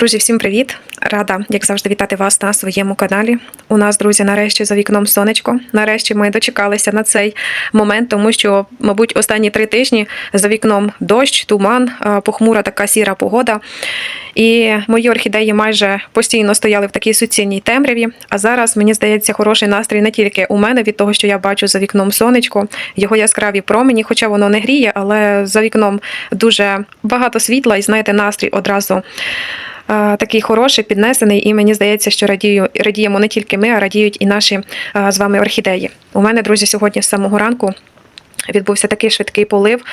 Друзі, всім привіт! Рада, як завжди, вітати вас на своєму каналі. У нас, друзі, нарешті за вікном сонечко. Нарешті ми дочекалися на цей момент, тому що, мабуть, останні три тижні за вікном дощ, туман, похмура така сіра погода. І мої орхідеї майже постійно стояли в такій суцільній темряві. А зараз мені здається хороший настрій не тільки у мене від того, що я бачу за вікном сонечко, його яскраві промені, хоча воно не гріє, але за вікном дуже багато світла, і знаєте, настрій одразу. Такий хороший, піднесений, і мені здається, що радію, радіємо не тільки ми, а радіють і наші з вами орхідеї. У мене, друзі, сьогодні з самого ранку відбувся такий швидкий полив,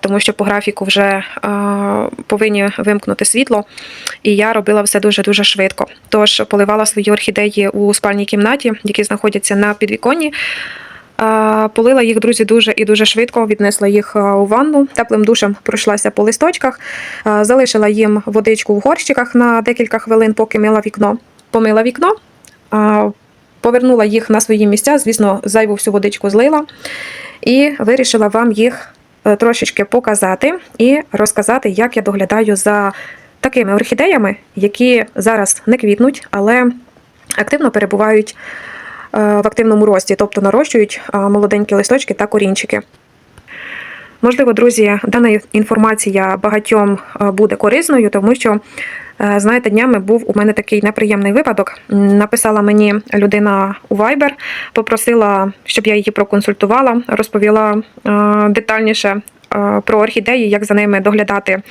тому що по графіку вже повинні вимкнути світло, і я робила все дуже дуже швидко. Тож поливала свої орхідеї у спальній кімнаті, які знаходяться на підвіконні. Полила їх, друзі, дуже і дуже швидко. Віднесла їх у ванну, теплим душем пройшлася по листочках, залишила їм водичку в горщиках на декілька хвилин, поки мила вікно. Помила вікно, повернула їх на свої місця. Звісно, зайву всю водичку злила і вирішила вам їх е, трошечки показати і розказати, як я доглядаю за такими орхідеями, які зараз не квітнуть, але активно перебувають в активному рості, тобто нарощують е, молоденькі листочки та корінчики. Можливо, друзі, дана інформація багатьом е, буде корисною, тому що, е, знаєте, днями був у мене такий неприємний випадок. Написала мені людина у Viber, попросила, щоб я її проконсультувала, розповіла е, детальніше е, про орхідеї, як за ними доглядати е,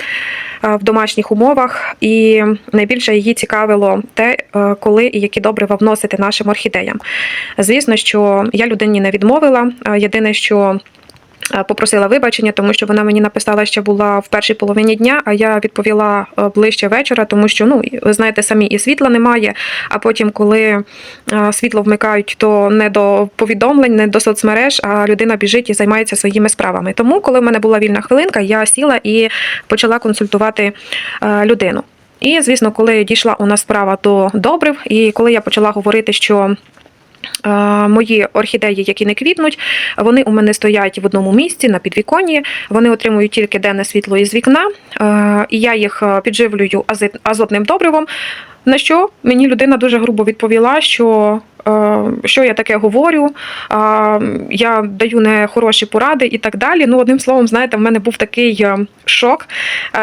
в домашніх умовах. І найбільше її цікавило те, е, коли і які добрива вносити нашим орхідеям. Звісно, що я людині не відмовила. Е, Єдине, що Е, Попросила вибачення, тому що вона мені написала, що була в першій половині дня, а я відповіла е, ближче вечора, тому що ну ви знаєте, самі і світла немає. А потім, коли е, світло вмикають, то не до повідомлень, не до соцмереж, а людина біжить і займається своїми справами. Тому, коли в мене була вільна хвилинка, я сіла і почала консультувати е, людину. І, звісно, коли дійшла у нас справа до добрив, і коли я почала говорити, що Е, Мої орхідеї, які не квітнуть, вони у мене стоять в одному місці на підвіконні. Вони отримують тільки денне світло із вікна, і я їх е, підживлюю азотним добривом. На що мені людина дуже грубо відповіла, що е, що я таке говорю, е, я даю нехороші поради і так далі. Ну, одним словом, знаєте, в мене був такий е, шок,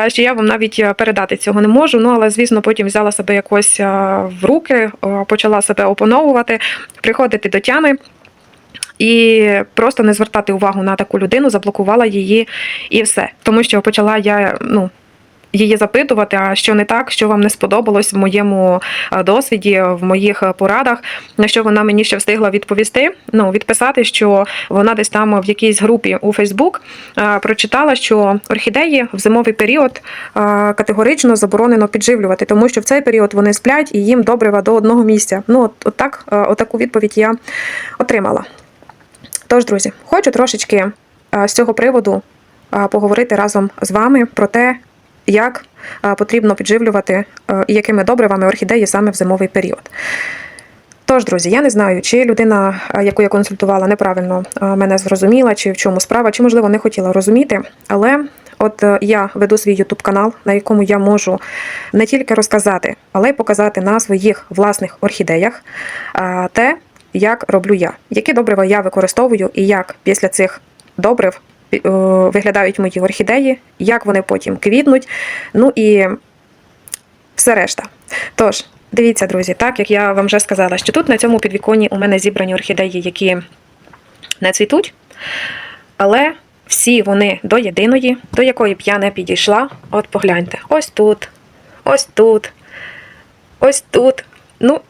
що я вам навіть передати цього не можу. Ну, але, звісно, потім взяла себе якось в руки, почала себе опановувати, приходити до тями. І просто не звертати увагу на таку людину, заблокувала її і все. Тому що почала я ну, її запитувати, а що не так, що вам не сподобалось в моєму е, досвіді, в моїх е, порадах, на що вона мені ще встигла відповісти. Ну, відписати, що вона десь там в якійсь групі у Фейсбук прочитала, що орхідеї в зимовий період е, категорично заборонено підживлювати, тому що в цей період вони сплять і їм добрива до одного місця. Ну, от, от так, е, отаку відповідь я отримала. Тож, друзі, хочу трошечки з цього приводу поговорити разом з вами про те, як е, потрібно підживлювати е, і якими добривами орхідеї саме в зимовий період. Тож, друзі, я не знаю, чи людина, е, яку я консультувала, неправильно мене зрозуміла, чи в чому справа, чи, можливо, не хотіла розуміти. Але от я веду свій YouTube канал, на якому я можу не тільки розказати, але й показати на своїх власних орхідеях те, як роблю я, які добрива я використовую, і як після цих добрив виглядають мої орхідеї, як вони потім квітнуть. Ну і все решта. Тож, дивіться, друзі, так як я вам вже сказала, що тут на цьому підвіконні у мене зібрані орхідеї, які не цвітуть, але всі вони до єдиної, до якої б я не підійшла. От погляньте, ось тут, ось тут, ось тут. Ну,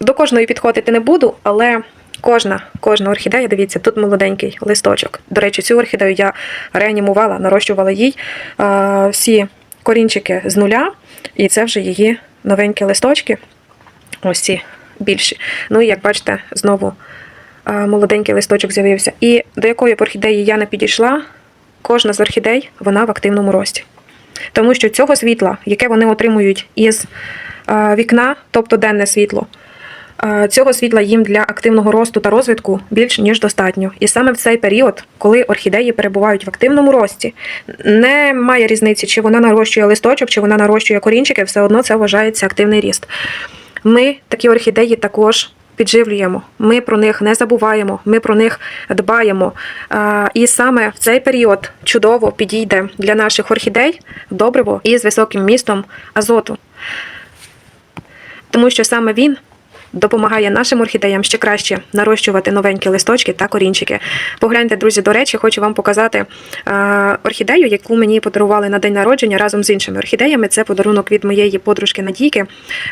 до кожної підходити не буду, але кожна, кожна орхідея, дивіться, тут молоденький листочок. До речі, цю орхідею я реанімувала, нарощувала їй е, всі корінчики з нуля, і це вже її новенькі листочки. Ось ці більші. Ну і як бачите, знову е, молоденький листочок з'явився. І до якої б орхідеї я не підійшла, кожна з орхідей вона в активному рості. Тому що цього світла, яке вони отримують із е, вікна, тобто денне світло, Цього світла їм для активного росту та розвитку більш ніж достатньо. І саме в цей період, коли орхідеї перебувають в активному рості, немає різниці, чи вона нарощує листочок, чи вона нарощує корінчики, все одно це вважається активний ріст. Ми такі орхідеї також підживлюємо. Ми про них не забуваємо, ми про них дбаємо. І саме в цей період чудово підійде для наших орхідей добриво із високим містом азоту. Тому що саме він допомагає нашим орхідеям ще краще нарощувати новенькі листочки та корінчики. Погляньте, друзі, до речі, хочу вам показати е, орхідею, яку мені подарували на день народження разом з іншими орхідеями. Це подарунок від моєї подружки Надійки.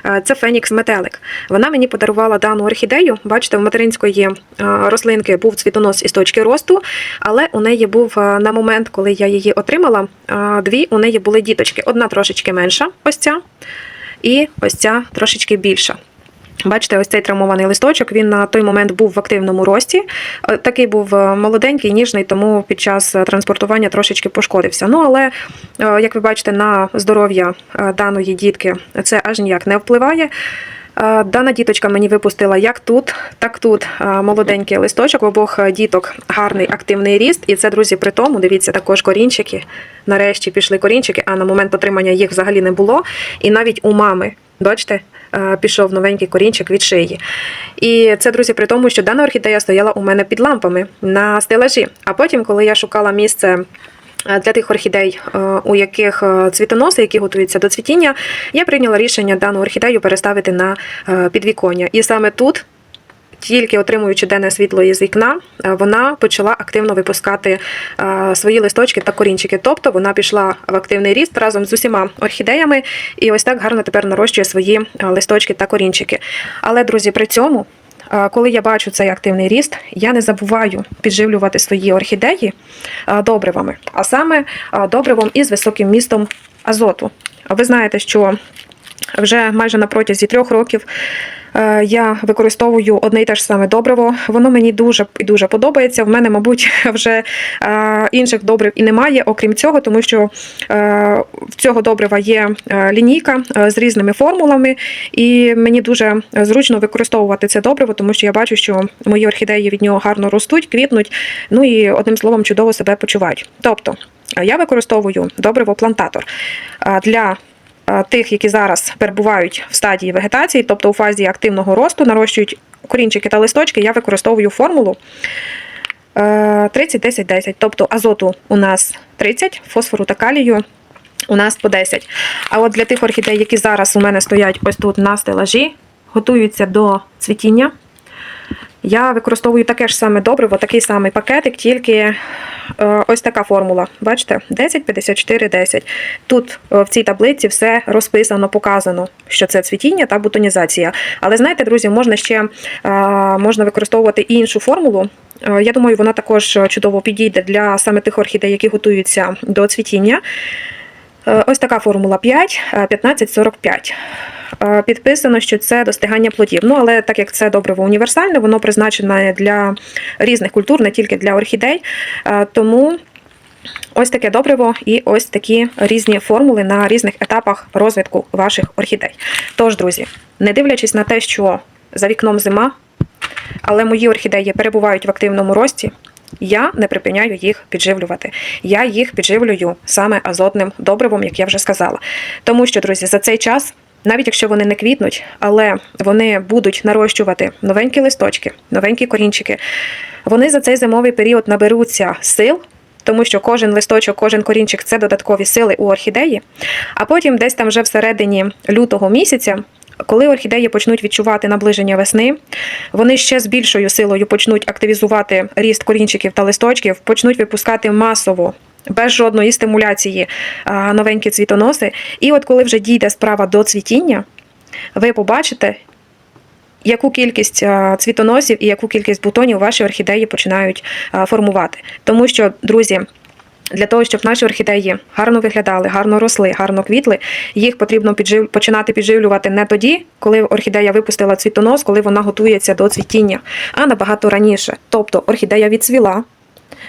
Е, це Фенікс Метелик. Вона мені подарувала дану орхідею. Бачите, в материнської е, рослинки був цвітонос із точки росту, але у неї був на момент, коли я її отримала, дві у неї були діточки. Одна трошечки менша, ось ця, і ось ця трошечки більша. Бачите, ось цей травмований листочок. Він на той момент був в активному рості. Е, Такий був е, молоденький, ніжний, тому під час е, транспортування трошечки пошкодився. Ну але, як ви бачите, на здоров'я даної дітки це аж ніяк не впливає. Дана діточка мені випустила як тут, так тут молоденький листочок. У обох діток гарний активний ріст. І це, друзі, при тому, дивіться, також корінчики. Нарешті пішли корінчики, а на момент отримання їх взагалі не було. І навіть у мами, бачите, е, пішов новенький корінчик від шиї. І це, друзі, при тому, що дана орхідея стояла у мене під лампами на стелажі. А потім, коли я шукала місце. е, Для тих орхідей, е, у яких цвітоноси, які готуються до цвітіння, я прийняла рішення дану орхідею переставити на підвіконня. І саме тут, тільки отримуючи денне світло із вікна, е, вона почала активно випускати е, свої листочки та корінчики. Тобто вона пішла в активний ріст разом з усіма орхідеями, і ось так гарно тепер нарощує свої е, листочки та корінчики. Але, друзі, при цьому. Коли я бачу цей активний ріст, я не забуваю підживлювати свої орхідеї добривами, а саме добривом із високим містом азоту. Ви знаєте, що вже майже на протязі трьох років я використовую одне й те ж саме добриво. Воно мені дуже і дуже подобається. В мене, мабуть, вже е, інших добрив і немає, окрім цього, тому що е, в цього добрива є е, лінійка е, з різними формулами, і мені дуже зручно використовувати це добриво, тому що я бачу, що мої орхідеї від нього гарно ростуть, квітнуть, ну і одним словом чудово себе почувають. Тобто е, я використовую добриво плантатор е, для е, тих, які зараз перебувають в стадії вегетації, тобто у фазі активного росту, нарощують корінчики та листочки, я використовую формулу е, 30-10-10. Тобто азоту у нас 30, фосфору та калію у нас по 10. А от для тих орхідей, які зараз у мене стоять ось тут на стелажі, готуються до цвітіння. Я використовую таке ж саме добриво, такий самий пакетик, тільки е, ось така формула. Бачите, 10, 54, 10. Тут е, в цій таблиці все розписано, показано, що це цвітіння та бутонізація. Але знаєте, друзі, можна ще е, можна використовувати іншу формулу. Е, Я думаю, вона також чудово підійде для саме тих орхідей, які готуються до цвітіння. Е, Ось така формула 5, е, 15, 45. Е, Підписано, що це достигання плодів. Ну, але так як це добриво універсальне, воно призначене для різних культур, не тільки для орхідей. Е, Тому ось таке добриво і ось такі різні формули на різних етапах розвитку ваших орхідей. Тож, друзі, не дивлячись на те, що за вікном зима, але мої орхідеї перебувають в активному рості. Я не припиняю їх підживлювати. Я їх підживлюю саме азотним добривом, як я вже сказала. Тому що, друзі, за цей час, навіть якщо вони не квітнуть, але вони будуть нарощувати новенькі листочки, новенькі корінчики, вони за цей зимовий період наберуться сил. Тому що кожен листочок, кожен корінчик це додаткові сили у орхідеї. А потім, десь там вже всередині лютого місяця, коли орхідеї почнуть відчувати наближення весни, вони ще з більшою силою почнуть активізувати ріст корінчиків та листочків, почнуть випускати масово. Без жодної стимуляції новенькі цвітоноси. І от коли вже дійде справа до цвітіння, ви побачите, яку кількість цвітоносів і яку кількість бутонів ваші орхідеї починають формувати. Тому що, друзі, для того, щоб наші орхідеї гарно виглядали, гарно росли, гарно квітли, їх потрібно піджив... починати підживлювати не тоді, коли орхідея випустила цвітонос, коли вона готується до цвітіння, а набагато раніше. Тобто орхідея відцвіла.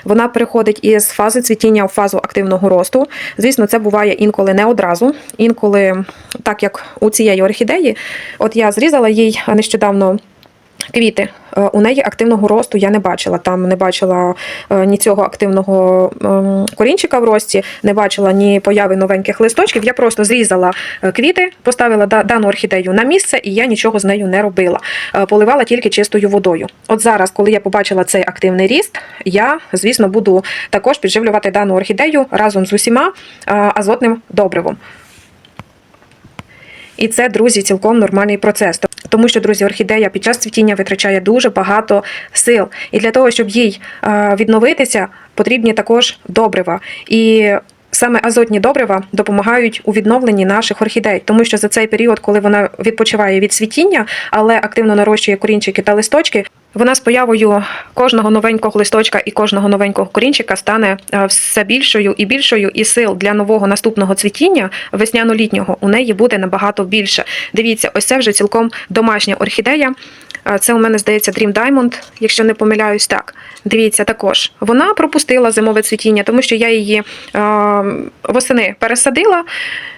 Вона переходить із фази цвітіння в фазу активного росту. Звісно, це буває інколи не одразу. Інколи, так як у цієї орхідеї, от я зрізала їй нещодавно Квіти. Е, У неї активного росту я не бачила. Там не бачила е, ні цього активного ем, корінчика в рості, не бачила ні появи новеньких листочків. Я просто зрізала е, квіти, поставила дану орхідею на місце, і я нічого з нею не робила. Поливала тільки чистою водою. От зараз, коли я побачила цей активний ріст, я, звісно, буду також підживлювати дану орхідею разом з усіма азотним добривом. І це, друзі, цілком нормальний процес. Тому що, друзі, орхідея під час цвітіння витрачає дуже багато сил. І для того, щоб їй е, відновитися, потрібні також добрива. І саме азотні добрива допомагають у відновленні наших орхідей, тому що за цей період, коли вона відпочиває від цвітіння, але активно нарощує корінчики та листочки. Вона з появою кожного новенького листочка і кожного новенького корінчика стане е, все більшою і більшою, і сил для нового наступного цвітіння весняно-літнього у неї буде набагато більше. Дивіться, ось це вже цілком домашня орхідея. Це у мене здається Dream Diamond, якщо не помиляюсь, так. Дивіться, також вона пропустила зимове цвітіння, тому що я її восени пересадила,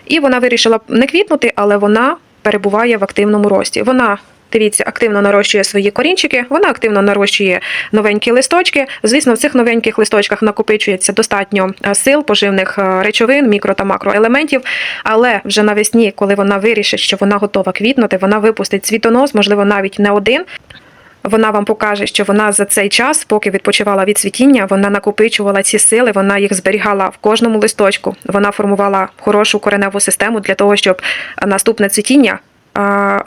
і вона вирішила не квітнути, але вона перебуває в активному рості. Вона Дивіться, активно нарощує свої корінчики, вона активно нарощує новенькі листочки. Звісно, в цих новеньких листочках накопичується достатньо е, сил, поживних е, речовин, мікро та макроелементів. Але вже навесні, коли вона вирішить, що вона готова квітнути, вона випустить цвітонос, можливо, навіть не один. Вона вам покаже, що вона за цей час, поки відпочивала від цвітіння, вона накопичувала ці сили, вона їх зберігала в кожному листочку. Вона формувала хорошу кореневу систему для того, щоб наступне цвітіння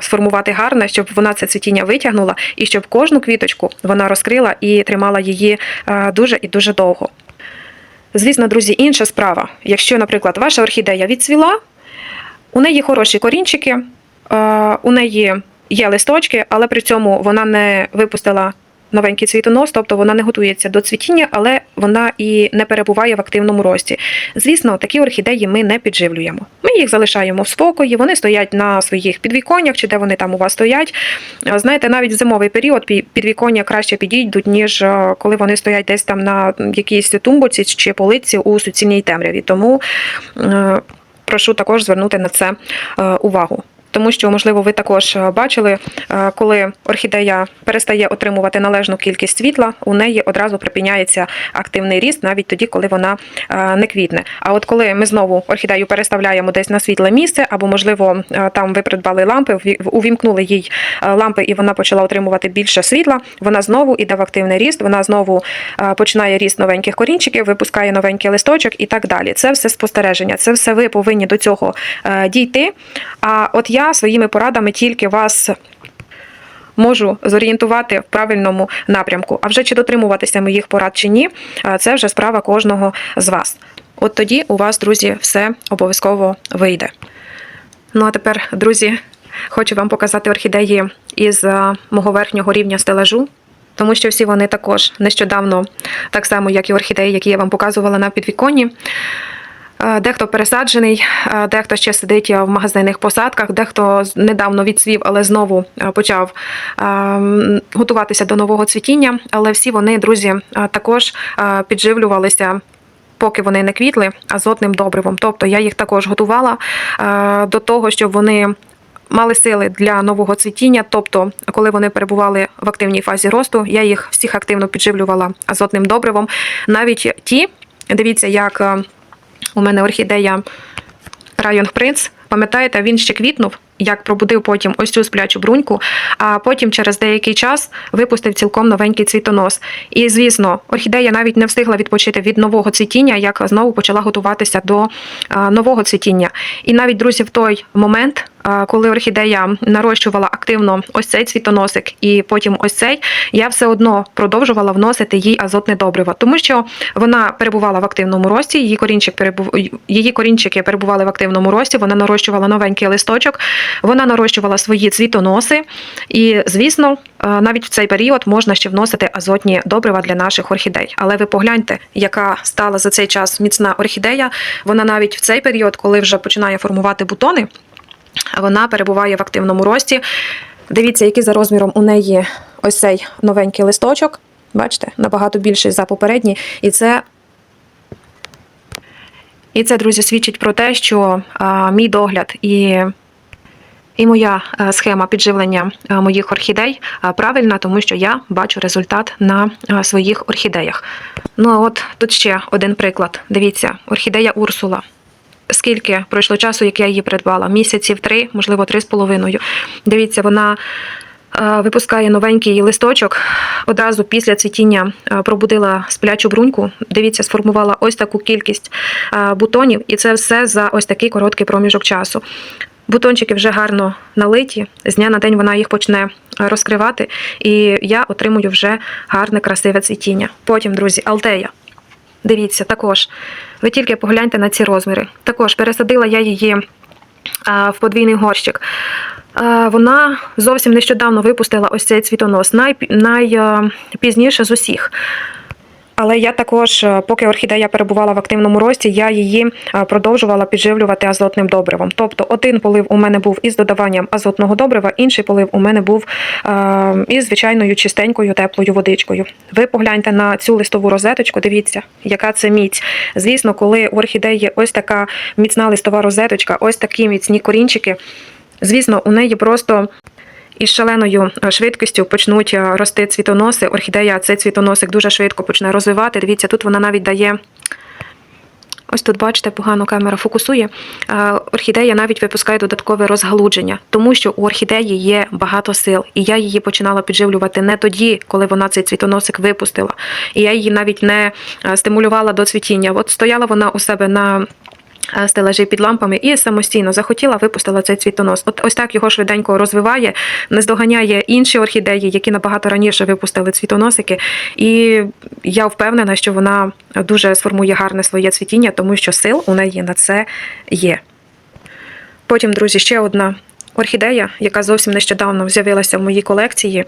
сформувати гарне, щоб вона це цвітіння витягнула, і щоб кожну квіточку вона розкрила і тримала її дуже і дуже довго. Звісно, друзі, інша справа. Якщо, наприклад, ваша орхідея відцвіла, у неї хороші корінчики, у неї є листочки, але при цьому вона не випустила новенький цвітонос, тобто вона не готується до цвітіння, але вона і не перебуває в активному рості. Звісно, такі орхідеї ми не підживлюємо. Ми їх залишаємо в спокої, вони стоять на своїх підвіконнях чи де вони там у вас стоять. Знаєте, навіть в зимовий період підвіконня краще підійдуть, ніж коли вони стоять десь там на якійсь тумбоці чи полиці у суцільній темряві. Тому прошу також звернути на це увагу. Тому що, можливо, ви також е, бачили, е, коли орхідея перестає отримувати належну кількість світла, у неї одразу припиняється активний ріст, навіть тоді, коли вона е, не квітне. А от коли ми знову орхідею переставляємо десь на світле місце, або, можливо, там ви придбали лампи, увімкнули їй лампи, і вона почала отримувати більше світла, вона знову іде в активний ріст, вона знову починає ріст новеньких корінчиків, випускає новенький листочок і так далі. Це все спостереження, це все ви повинні до цього дійти. А от я своїми порадами тільки вас. Можу зорієнтувати в правильному напрямку. А вже чи дотримуватися моїх порад чи ні, е, це вже справа кожного з вас. От тоді у вас, друзі, все обов'язково вийде. Ну а тепер, друзі, хочу вам показати орхідеї із е, мого верхнього рівня стелажу. Тому що всі вони також нещодавно, так само як і орхідеї, які я вам показувала на підвіконні. Е, Дехто пересаджений, е, дехто ще сидить в магазинних посадках, дехто недавно відцвів, але знову е, почав е, готуватися до нового цвітіння. Але всі вони, друзі, е, також е, підживлювалися. Поки вони не квітли азотним добривом. Тобто я їх також готувала е, до того, щоб вони мали сили для нового цвітіння. Тобто, коли вони перебували в активній фазі росту, я їх всіх активно підживлювала азотним добривом. Навіть ті, дивіться, як е, у мене орхідея Район Принц. Пам'ятаєте, він ще квітнув, як пробудив потім ось цю сплячу бруньку, а потім через деякий час випустив цілком новенький цвітонос. І звісно, орхідея навіть не встигла відпочити від нового цвітіння, як знову почала готуватися до нового цвітіння. І навіть друзі, в той момент, коли орхідея нарощувала активно ось цей цвітоносик, і потім ось цей, я все одно продовжувала вносити їй азотне добриво, тому що вона перебувала в активному рості, її корінчик перебув... її корінчики перебували в активному рості, вона нарощувала новенький листочок, вона нарощувала свої цвітоноси. І, звісно, е, навіть в цей період можна ще вносити азотні добрива для наших орхідей. Але ви погляньте, яка стала за цей час міцна орхідея. Вона навіть в цей період, коли вже починає формувати бутони, вона перебуває в активному рості. Дивіться, який за розміром у неї ось цей новенький листочок. Бачите, набагато більший за попередній. І це і це, друзі, свідчить про те, що а, мій догляд і І моя е, схема підживлення е, моїх орхідей е, правильна, тому що я бачу результат на своїх орхідеях. Ну а от тут ще один приклад. Дивіться, орхідея Урсула. Скільки пройшло часу, як я її придбала? Місяців три, можливо, три з половиною. Дивіться, вона випускає новенький листочок. Одразу після цвітіння пробудила сплячу бруньку. Дивіться, сформувала ось таку кількість бутонів, і це все за ось такий короткий проміжок часу. Бутончики вже гарно налиті. З дня на день вона їх почне е, розкривати, і я отримую вже гарне, красиве цвітіння. Потім, друзі, Алтея. Дивіться, також. Ви тільки погляньте на ці розміри. Також пересадила я її в подвійний горщик. Вона зовсім нещодавно випустила ось цей цвітонос, найпізніше най, з усіх. Але я також, е, поки орхідея перебувала в активному рості, я її е, продовжувала підживлювати азотним добривом. Тобто один полив у мене був із додаванням азотного добрива, інший полив у мене був е, із звичайною чистенькою теплою водичкою. Ви погляньте на цю листову розеточку, дивіться, яка це міць. Звісно, коли у орхідеї ось така міцна листова розеточка, ось такі міцні корінчики. Звісно, у неї просто із шаленою е, швидкістю почнуть е, рости цвітоноси. Орхідея цей цвітоносик дуже швидко почне розвивати. Дивіться, тут вона навіть дає. Ось тут, бачите, погано камера фокусує. Е, Орхідея навіть випускає додаткове розгалудження, тому що у орхідеї є багато сил, і я її починала підживлювати не тоді, коли вона цей цвітоносик випустила. І я її навіть не стимулювала до цвітіння. От стояла вона у себе на стелажі під лампами і самостійно захотіла, випустила цей цвітонос. От ось так його швиденько розвиває, наздоганяє інші орхідеї, які набагато раніше випустили цвітоносики. І я впевнена, що вона дуже сформує гарне своє цвітіння, тому що сил у неї на це є. Потім, друзі, ще одна орхідея, яка зовсім нещодавно з'явилася в моїй колекції.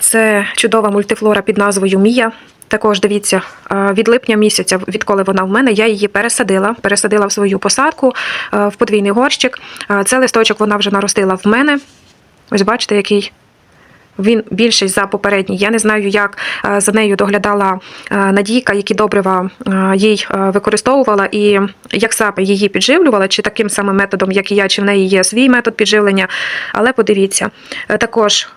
Це чудова мультифлора під назвою Мія. Також дивіться, е, від липня місяця, відколи вона в мене, я її пересадила, пересадила в свою посадку е, в подвійний горщик. Е, Це листочок вона вже наростила в мене. Ось бачите, який він більший за попередній. Я не знаю, як е, за нею доглядала е, Надійка, які добрива е, їй використовувала, і як саме її підживлювала, чи таким самим методом, як і я, чи в неї є свій метод підживлення. Але подивіться, також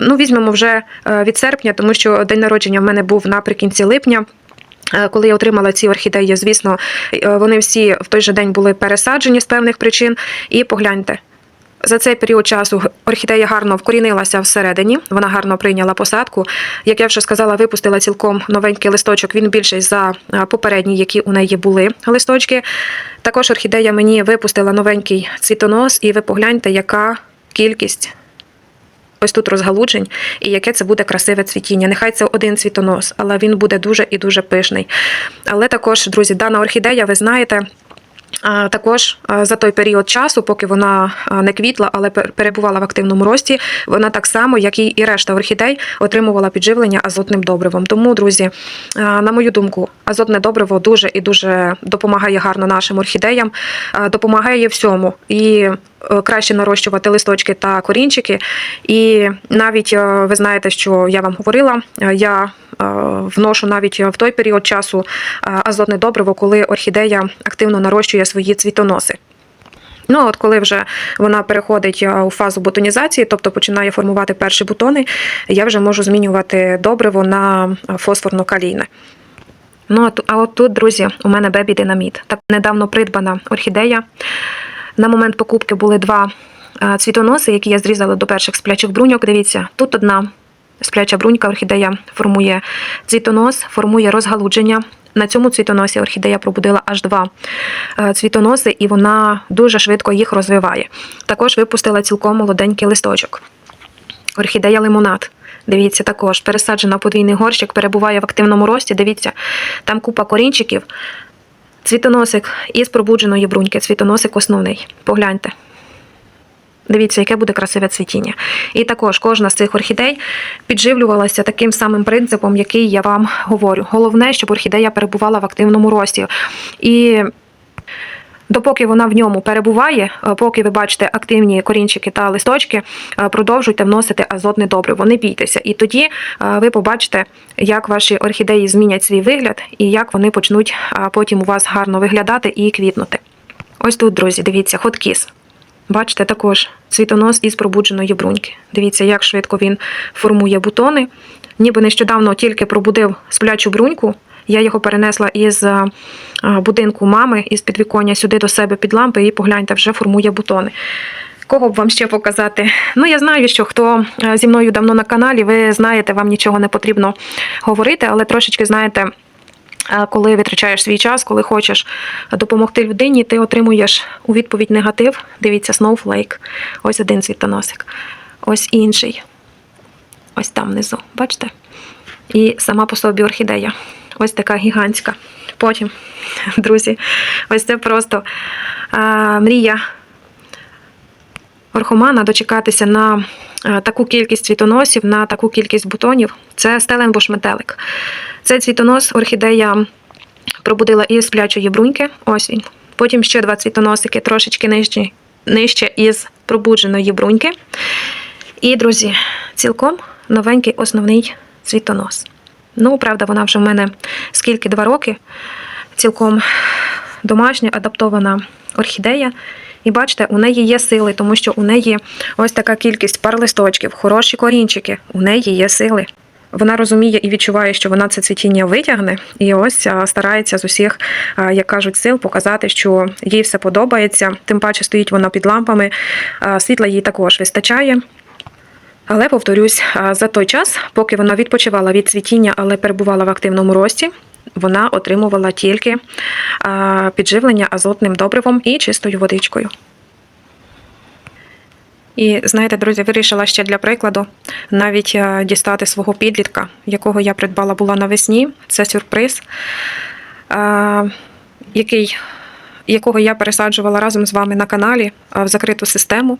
ну візьмемо вже від серпня, тому що день народження в мене був наприкінці липня. Коли я отримала ці орхідеї, звісно, вони всі в той же день були пересаджені з певних причин. І погляньте, за цей період часу орхідея гарно вкорінилася всередині, вона гарно прийняла посадку. Як я вже сказала, випустила цілком новенький листочок. Він більший за попередні, які у неї були листочки. Також орхідея мені випустила новенький цвітонос, і ви погляньте, яка кількість. Ось тут розгалуджень, і яке це буде красиве цвітіння. Нехай це один цвітонос, але він буде дуже і дуже пишний. Але також, друзі, дана орхідея, ви знаєте, Також за той період часу, поки вона не квітла, але пер- перебувала в активному рості, вона так само, як і решта орхідей, отримувала підживлення азотним добривом. Тому, друзі, на мою думку, азотне добриво дуже і дуже допомагає гарно нашим орхідеям, допомагає всьому. І краще нарощувати листочки та корінчики. І навіть е, ви знаєте, що я вам говорила, е, я е, вношу навіть в той період часу е, азотне добриво, коли орхідея активно нарощує свої цвітоноси. Ну, от коли вже вона переходить е, у фазу бутонізації, тобто починає формувати перші бутони, я вже можу змінювати добриво на фосфорно-калійне. Ну, а от тут, друзі, у мене бебі динаміт. Так недавно придбана орхідея. На момент покупки були два е, цвітоноси, які я зрізала до перших сплячих бруньок. Дивіться, тут одна спляча брунька, орхідея формує цвітонос, формує розгалудження. На цьому цвітоносі орхідея пробудила аж два е, цвітоноси, і вона дуже швидко їх розвиває. Також випустила цілком молоденький листочок. Орхідея лимонад. Дивіться, також пересаджена подвійний горщик, перебуває в активному рості. Дивіться, там купа корінчиків. Цвітоносик із пробудженої бруньки, цвітоносик основний. Погляньте. Дивіться, яке буде красиве цвітіння. І також кожна з цих орхідей підживлювалася таким самим принципом, який я вам говорю. Головне, щоб орхідея перебувала в активному рості. І Допоки вона в ньому перебуває, е, поки ви бачите активні корінчики та листочки, е, продовжуйте вносити азотне добриво, не бійтеся. І тоді е, ви побачите, як ваші орхідеї змінять свій вигляд і як вони почнуть потім у вас гарно виглядати і квітнути. Ось тут, друзі, дивіться, хоткіс. Бачите, також цвітонос із пробудженої бруньки. Дивіться, як швидко він формує бутони. Ніби нещодавно тільки пробудив сплячу бруньку. Я його перенесла із а, будинку мами, із підвіконня сюди до себе під лампи, і погляньте, вже формує бутони. Кого б вам ще показати? Ну, я знаю, що хто е, зі мною давно на каналі, ви знаєте, вам нічого не потрібно говорити, але трошечки знаєте. е, Коли витрачаєш свій час, коли хочеш допомогти людині, ти отримуєш у відповідь негатив. Дивіться, Snowflake. Ось один світоносик, ось інший. Ось там внизу, бачите? І сама по собі орхідея. Ось така гігантська. Потім, друзі, ось це просто а, мрія орхомана дочекатися на е, таку кількість цвітоносів, на таку кількість бутонів. Це стеленбуш метелик. Цей цвітонос орхідея пробудила із сплячої бруньки. Ось він. Потім ще два цвітоносики, трошечки нижче, нижче із пробудженої бруньки. І, друзі, цілком новенький основний цвітонос. Ну, правда, вона вже в мене скільки два роки, цілком домашня, адаптована орхідея. І бачите, у неї є сили, тому що у неї ось така кількість пар листочків, хороші корінчики, у неї є сили. Вона розуміє і відчуває, що вона це цвітіння витягне, і ось старається з усіх, як кажуть, сил показати, що їй все подобається. Тим паче стоїть вона під лампами, світла їй також вистачає. Але повторюсь, за той час, поки вона відпочивала від цвітіння, але перебувала в активному рості, вона отримувала тільки підживлення азотним добривом і чистою водичкою. І знаєте, друзі, вирішила ще для прикладу навіть дістати свого підлітка, якого я придбала була навесні. Це сюрприз, який якого я пересаджувала разом з вами на каналі в закриту систему.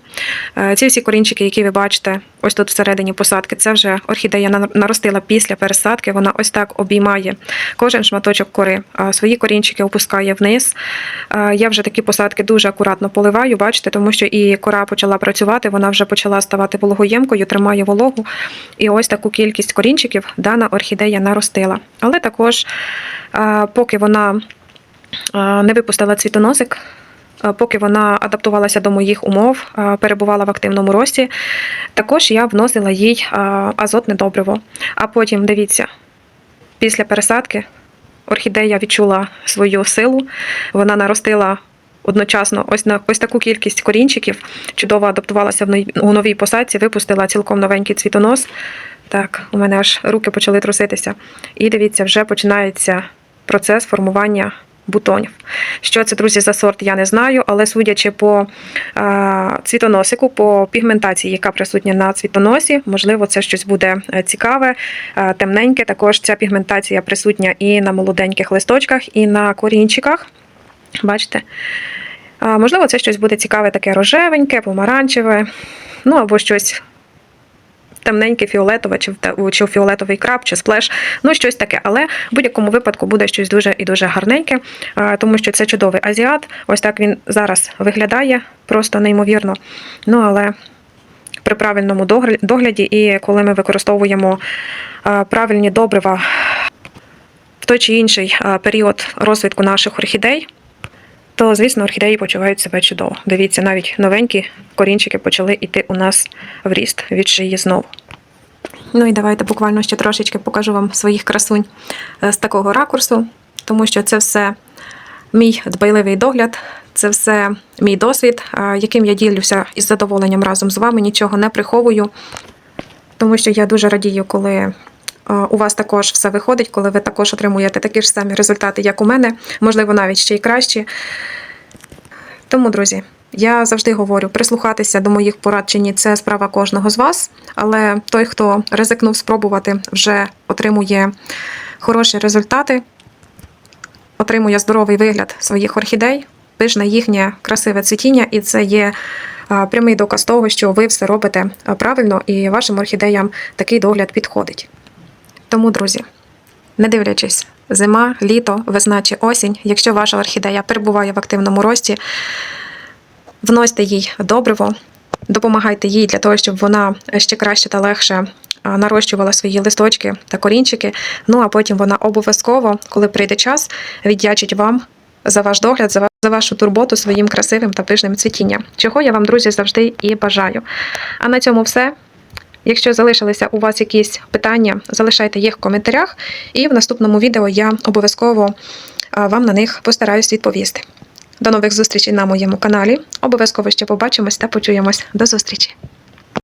Е, Ці всі корінчики, які ви бачите, ось тут всередині посадки, це вже орхідея наростила після пересадки. Вона ось так обіймає кожен шматочок кори. Свої корінчики опускає вниз. Е, Я вже такі посадки дуже акуратно поливаю, бачите, тому що і кора почала працювати, вона вже почала ставати вологоємкою, тримає вологу. І ось таку кількість корінчиків дана орхідея наростила. Але також, е, поки вона не випустила цвітоносик. Поки вона адаптувалася до моїх умов, перебувала в активному рості, також я вносила їй азотне добриво. А потім, дивіться, після пересадки орхідея відчула свою силу, вона наростила одночасно ось на ось таку кількість корінчиків, чудово адаптувалася у новій посадці, випустила цілком новенький цвітонос. Так, у мене аж руки почали труситися. І дивіться, вже починається процес формування бутонів. Що це, друзі, за сорт, я не знаю, але судячи по е, цвітоносику, по пігментації, яка присутня на цвітоносі, можливо, це щось буде е, цікаве, е, темненьке. Також ця пігментація присутня і на молоденьких листочках, і на корінчиках. Бачите? А, можливо, це щось буде цікаве, таке рожевеньке, помаранчеве, ну або щось темненьке, фіолетове, чи, в чи фіолетовий краб, чи сплеш, ну щось таке. Але в будь-якому випадку буде щось дуже і дуже гарненьке, тому що це чудовий азіат. Ось так він зараз виглядає, просто неймовірно. Ну але при правильному догляді, і коли ми використовуємо правильні добрива в той чи інший період розвитку наших орхідей, то, звісно, орхідеї почувають себе чудово. Дивіться, навіть новенькі корінчики почали йти у нас в ріст від шиї знову. Ну і давайте буквально ще трошечки покажу вам своїх красунь е, з такого ракурсу, тому що це все мій дбайливий догляд, це все мій досвід, е, яким я ділюся із задоволенням разом з вами, нічого не приховую, тому що я дуже радію, коли у вас також все виходить, коли ви також отримуєте такі ж самі результати, як у мене, можливо, навіть ще й кращі. Тому, друзі, я завжди говорю, прислухатися до моїх порад чи ні, це справа кожного з вас. Але той, хто ризикнув спробувати, вже отримує хороші результати, отримує здоровий вигляд своїх орхідей, пишне їхнє красиве цвітіння, і це є прямий доказ того, що ви все робите правильно і вашим орхідеям такий догляд підходить. Тому, друзі, не дивлячись, зима, літо, весна чи осінь, якщо ваша орхідея перебуває в активному рості, вносьте їй добриво, допомагайте їй для того, щоб вона ще краще та легше нарощувала свої листочки та корінчики. Ну а потім вона обов'язково, коли прийде час, віддячить вам за ваш догляд, за вашу турботу своїм красивим та пишним цвітінням, чого я вам, друзі, завжди і бажаю. А на цьому все. Якщо залишилися у вас якісь питання, залишайте їх в коментарях, і в наступному відео я обов'язково вам на них постараюсь відповісти. До нових зустрічей на моєму каналі. Обов'язково ще побачимось та почуємось. До зустрічі!